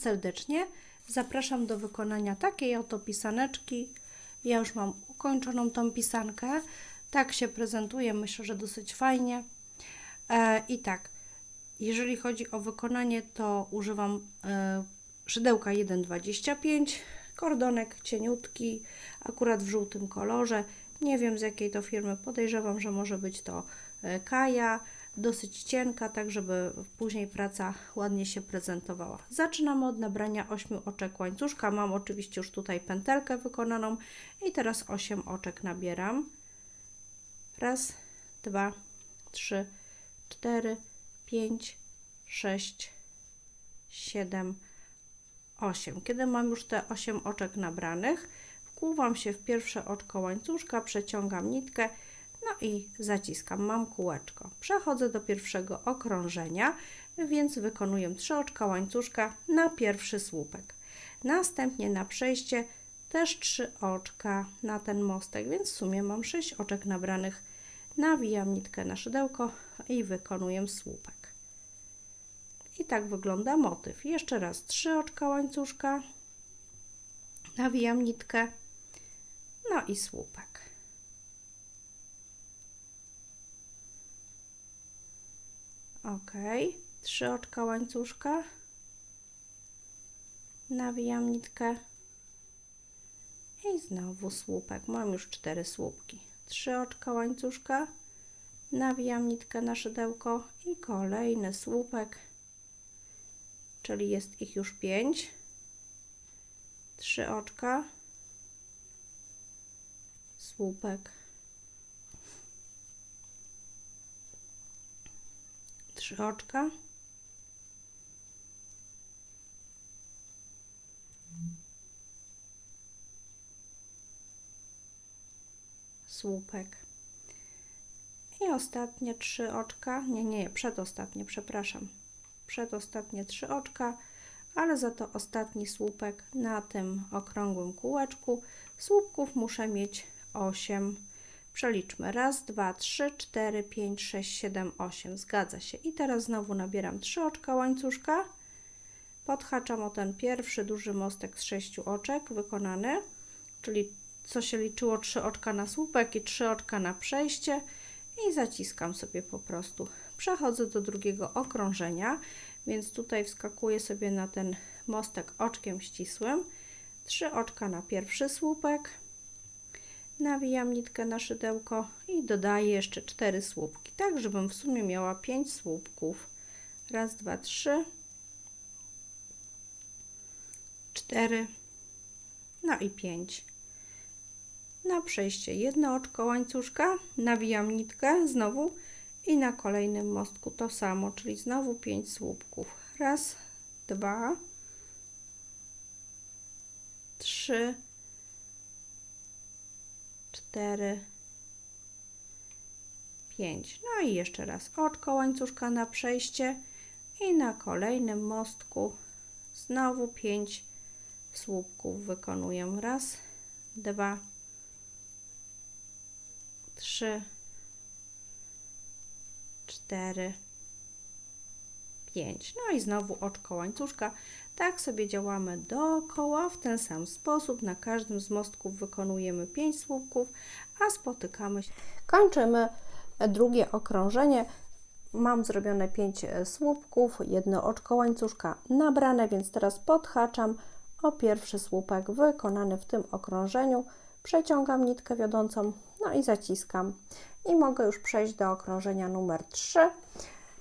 serdecznie. Zapraszam do wykonania takiej oto pisaneczki. Ja już mam ukończoną tą pisankę. Tak się prezentuje, myślę, że dosyć fajnie. E, I tak, jeżeli chodzi o wykonanie, to używam e, szydełka 1,25, kordonek cieniutki, akurat w żółtym kolorze. Nie wiem z jakiej to firmy, podejrzewam, że może być to e, Kaja, dosyć cienka, tak żeby później praca ładnie się prezentowała. Zaczynamy od nabrania 8 oczek łańcuszka. Mam oczywiście już tutaj pętelkę wykonaną i teraz 8 oczek nabieram. Raz, dwa, trzy, cztery, pięć, sześć, siedem, osiem. Kiedy mam już te 8 oczek nabranych, wkłuwam się w pierwsze oczko łańcuszka, przeciągam nitkę, i zaciskam. Mam kółeczko. Przechodzę do pierwszego okrążenia, więc wykonuję 3 oczka łańcuszka na pierwszy słupek. Następnie na przejście też 3 oczka na ten mostek, więc w sumie mam 6 oczek nabranych. Nawijam nitkę na szydełko i wykonuję słupek. I tak wygląda motyw. Jeszcze raz 3 oczka łańcuszka, nawijam nitkę, no i słupek. Ok, trzy oczka łańcuszka, nawijam nitkę i znowu słupek. Mam już cztery słupki. Trzy oczka łańcuszka, nawijam nitkę na szydełko i kolejny słupek, czyli jest ich już pięć. Trzy oczka, słupek. Trzy oczka. Słupek. I ostatnie trzy oczka. Nie, nie, przedostatnie, przepraszam. Przedostatnie trzy oczka, ale za to ostatni słupek na tym okrągłym kółeczku. Słupków muszę mieć 8. Przeliczmy. Raz, dwa, trzy, cztery, pięć, sześć, siedem, osiem. Zgadza się. I teraz znowu nabieram trzy oczka łańcuszka. Podhaczam o ten pierwszy duży mostek z sześciu oczek wykonany, czyli co się liczyło trzy oczka na słupek i trzy oczka na przejście i zaciskam sobie po prostu. Przechodzę do drugiego okrążenia, więc tutaj wskakuję sobie na ten mostek oczkiem ścisłym. Trzy oczka na pierwszy słupek, nawijam nitkę na szydełko i dodaję jeszcze cztery słupki, tak żebym w sumie miała pięć słupków. Raz, dwa, trzy, cztery, no i pięć. Na przejście jedno oczko łańcuszka, nawijam nitkę znowu i na kolejnym mostku to samo, czyli znowu pięć słupków. Raz, dwa, trzy, cztery, pięć. No i jeszcze raz oczko łańcuszka na przejście i na kolejnym mostku znowu pięć słupków wykonuję. Raz, dwa, trzy, cztery, pięć. No i znowu oczko łańcuszka. Tak sobie działamy dookoła, w ten sam sposób. Na każdym z mostków wykonujemy 5 słupków, a spotykamy się. Kończymy drugie okrążenie. Mam zrobione 5 słupków, jedno oczko łańcuszka nabrane, więc teraz podhaczam o pierwszy słupek wykonany w tym okrążeniu. Przeciągam nitkę wiodącą, no i zaciskam. I mogę już przejść do okrążenia numer 3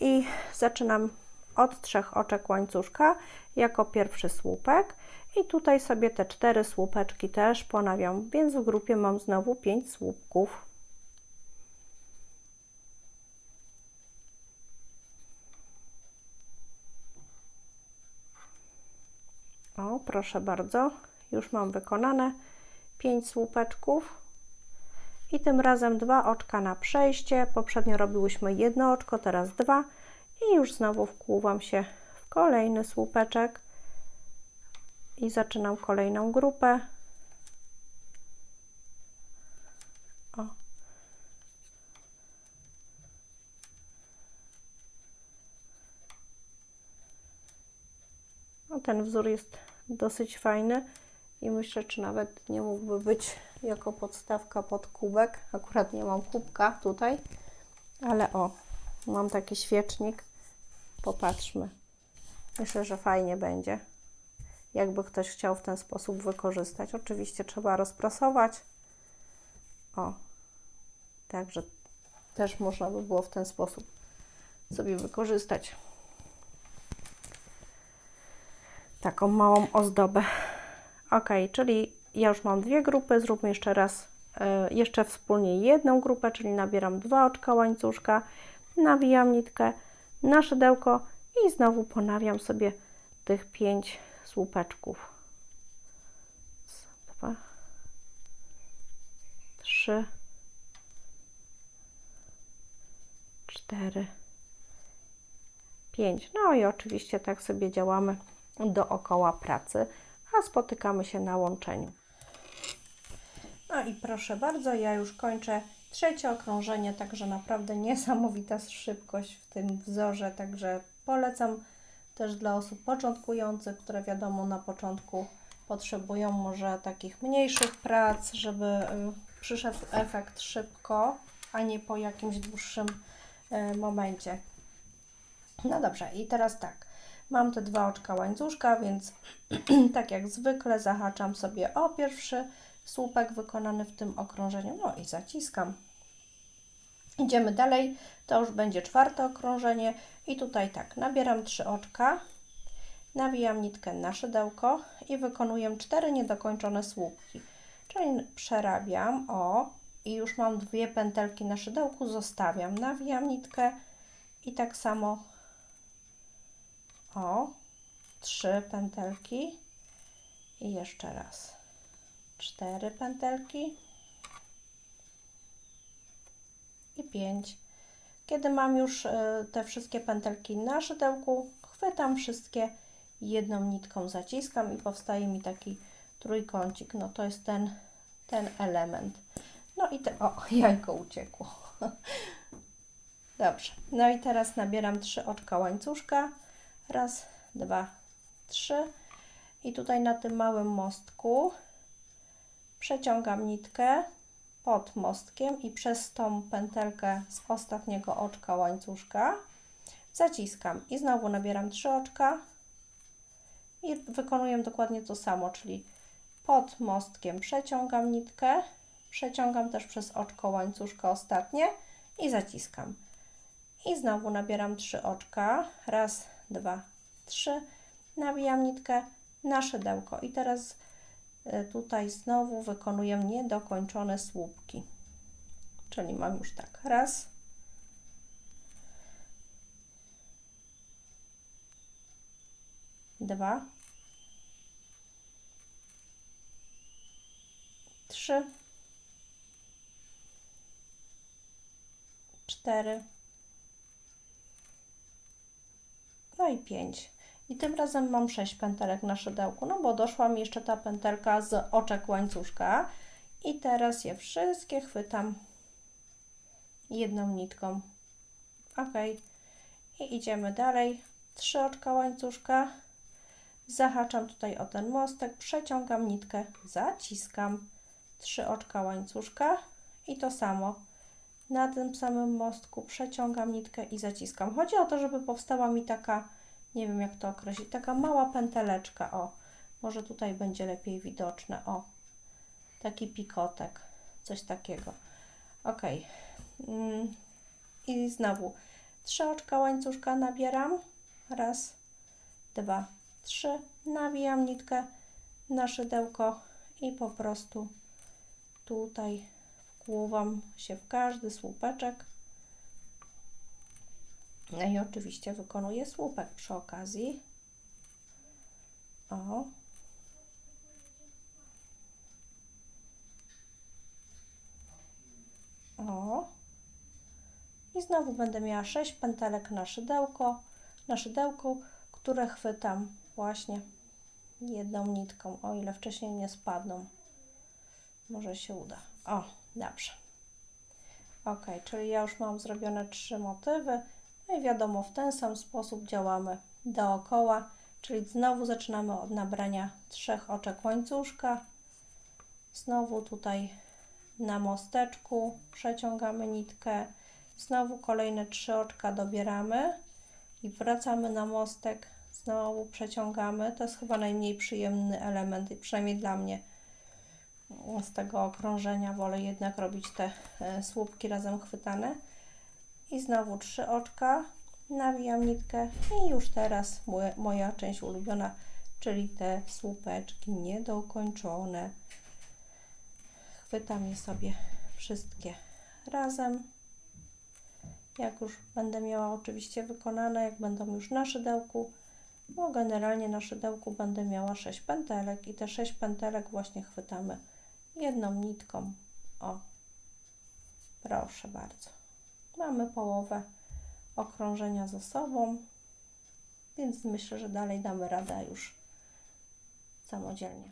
i zaczynam od trzech oczek łańcuszka jako pierwszy słupek i tutaj sobie te cztery słupeczki też ponawiam, więc w grupie mam znowu pięć słupków. O, proszę bardzo, już mam wykonane pięć słupeczków i tym razem dwa oczka na przejście. Poprzednio robiłyśmy jedno oczko, teraz dwa i już znowu wkłuwam się w kolejny słupeczek i zaczynam kolejną grupę. O. o No, ten wzór jest dosyć fajny i myślę, czy nawet nie mógłby być jako podstawka pod kubek. Akurat nie mam kubka tutaj, ale o, mam taki świecznik. Popatrzmy. Myślę, że fajnie będzie. Jakby ktoś chciał w ten sposób wykorzystać. Oczywiście trzeba rozprasować. O, także też można by było w ten sposób sobie wykorzystać taką małą ozdobę. Ok, czyli ja już mam dwie grupy, zróbmy jeszcze raz, y, jeszcze wspólnie jedną grupę, czyli nabieram dwa oczka łańcuszka, nawijam nitkę na szydełko i znowu ponawiam sobie tych pięć słupeczków. Dwa, trzy, cztery, pięć. No i oczywiście tak sobie działamy dookoła pracy, a spotykamy się na łączeniu. No i proszę bardzo, ja już kończę trzecie okrążenie, także naprawdę niesamowita szybkość w tym wzorze, także polecam też dla osób początkujących, które wiadomo na początku potrzebują może takich mniejszych prac, żeby y, przyszedł efekt szybko, a nie po jakimś dłuższym y, momencie. No dobrze, i teraz tak. Mam te dwa oczka łańcuszka, więc tak jak zwykle zahaczam sobie o pierwszy słupek wykonany w tym okrążeniu, no i zaciskam. Idziemy dalej, to już będzie czwarte okrążenie. I tutaj tak, nabieram trzy oczka, nawijam nitkę na szydełko i wykonuję cztery niedokończone słupki, czyli przerabiam o i już mam dwie pętelki na szydełku, zostawiam, nawijam nitkę i tak samo o, trzy pętelki i jeszcze raz cztery pętelki i pięć. Kiedy mam już e, te wszystkie pętelki na szydełku, chwytam wszystkie jedną nitką zaciskam i powstaje mi taki trójkącik. No to jest ten, ten element. No i te, o, jajko uciekło. Dobrze. No i teraz nabieram trzy oczka łańcuszka Raz, dwa, trzy. I tutaj na tym małym mostku przeciągam nitkę pod mostkiem i przez tą pętelkę z ostatniego oczka łańcuszka zaciskam. I znowu nabieram trzy oczka i wykonuję dokładnie to samo, czyli pod mostkiem przeciągam nitkę, przeciągam też przez oczko łańcuszka ostatnie i zaciskam. I znowu nabieram trzy oczka, raz, dwa, trzy, nawijam nitkę na szydełko. I teraz tutaj znowu wykonuję niedokończone słupki. Czyli mam już tak, raz, dwa, trzy, cztery, no i 5. I tym razem mam 6 pętelek na szydełku, no bo doszła mi jeszcze ta pętelka z oczek łańcuszka. I teraz je wszystkie chwytam jedną nitką. Ok. I idziemy dalej. Trzy oczka łańcuszka. Zahaczam tutaj o ten mostek, przeciągam nitkę, zaciskam. Trzy oczka łańcuszka i to samo na tym samym mostku przeciągam nitkę i zaciskam. Chodzi o to, żeby powstała mi taka, nie wiem jak to określić, taka mała pęteleczka, o, może tutaj będzie lepiej widoczne, o, taki pikotek, coś takiego. Ok. Mm. I znowu trzy oczka łańcuszka nabieram, raz, dwa, trzy, nawijam nitkę na szydełko i po prostu tutaj wkłuwam się w każdy słupeczek. No i oczywiście wykonuję słupek przy okazji. O. O. I znowu będę miała 6 pętelek na szydełko, na szydełku, które chwytam właśnie jedną nitką, o ile wcześniej nie spadną. Może się uda. O, Dobrze. Ok, czyli ja już mam zrobione trzy motywy. No i wiadomo, w ten sam sposób działamy dookoła. Czyli znowu zaczynamy od nabrania trzech oczek łańcuszka. Znowu tutaj na mosteczku przeciągamy nitkę. Znowu kolejne trzy oczka dobieramy i wracamy na mostek. Znowu przeciągamy. To jest chyba najmniej przyjemny element, przynajmniej dla mnie z tego okrążenia. Wolę jednak robić te e, słupki razem chwytane. I znowu trzy oczka. Nawijam nitkę i już teraz moja część ulubiona, czyli te słupeczki niedokończone. Chwytam je sobie wszystkie razem. Jak już będę miała oczywiście wykonane, jak będą już na szydełku, bo generalnie na szydełku będę miała 6 pętelek i te 6 pętelek właśnie chwytamy jedną nitką. O, proszę bardzo. Mamy połowę okrążenia za sobą, więc myślę, że dalej damy radę już samodzielnie.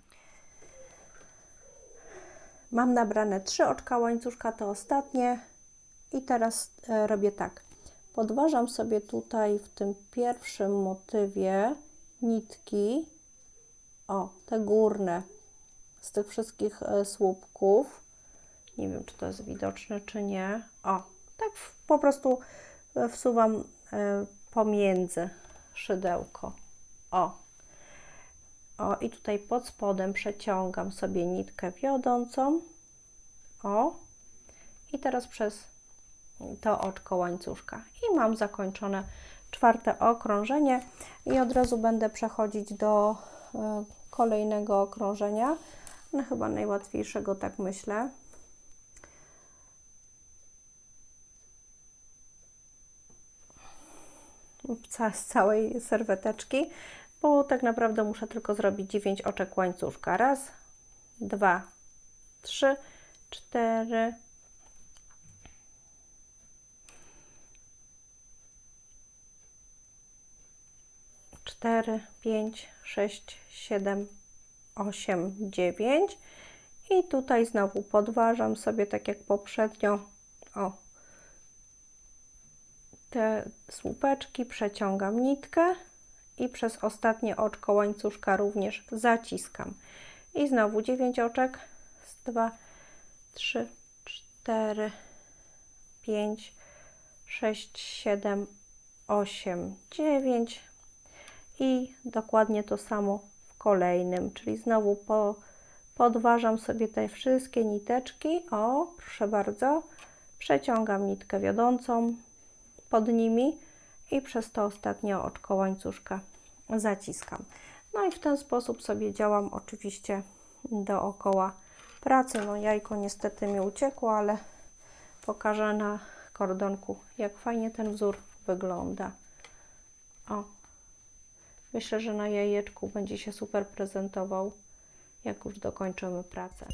Mam nabrane trzy oczka łańcuszka, to ostatnie. I teraz e, robię tak. Podważam sobie tutaj w tym pierwszym motywie nitki, o, te górne z tych wszystkich e, słupków. Nie wiem, czy to jest widoczne, czy nie. O, tak po prostu e, wsuwam e, pomiędzy szydełko. O. O, i tutaj pod spodem przeciągam sobie nitkę wiodącą. O. I teraz przez to oczko łańcuszka. I mam zakończone czwarte okrążenie. I od razu będę przechodzić do y, kolejnego okrążenia. No chyba najłatwiejszego, tak myślę. Z całej serweteczki, bo tak naprawdę muszę tylko zrobić 9 oczek łańcuszka. Raz, dwa, trzy, cztery, cztery, pięć, sześć, siedem, osiem, dziewięć i tutaj znowu podważam sobie tak jak poprzednio o te słupeczki, przeciągam nitkę i przez ostatnie oczko łańcuszka również zaciskam. I znowu 9 oczek. 2, 3, 4, 5, 6, 7, 8, 9 i dokładnie to samo w kolejnym, czyli znowu po, podważam sobie te wszystkie niteczki. O, proszę bardzo, przeciągam nitkę wiodącą, pod nimi i przez to ostatnie oczko łańcuszka zaciskam. No i w ten sposób sobie działam oczywiście dookoła pracy. No jajko niestety mi uciekło, ale pokażę na kordonku, jak fajnie ten wzór wygląda. O, myślę, że na jajeczku będzie się super prezentował, jak już dokończymy pracę.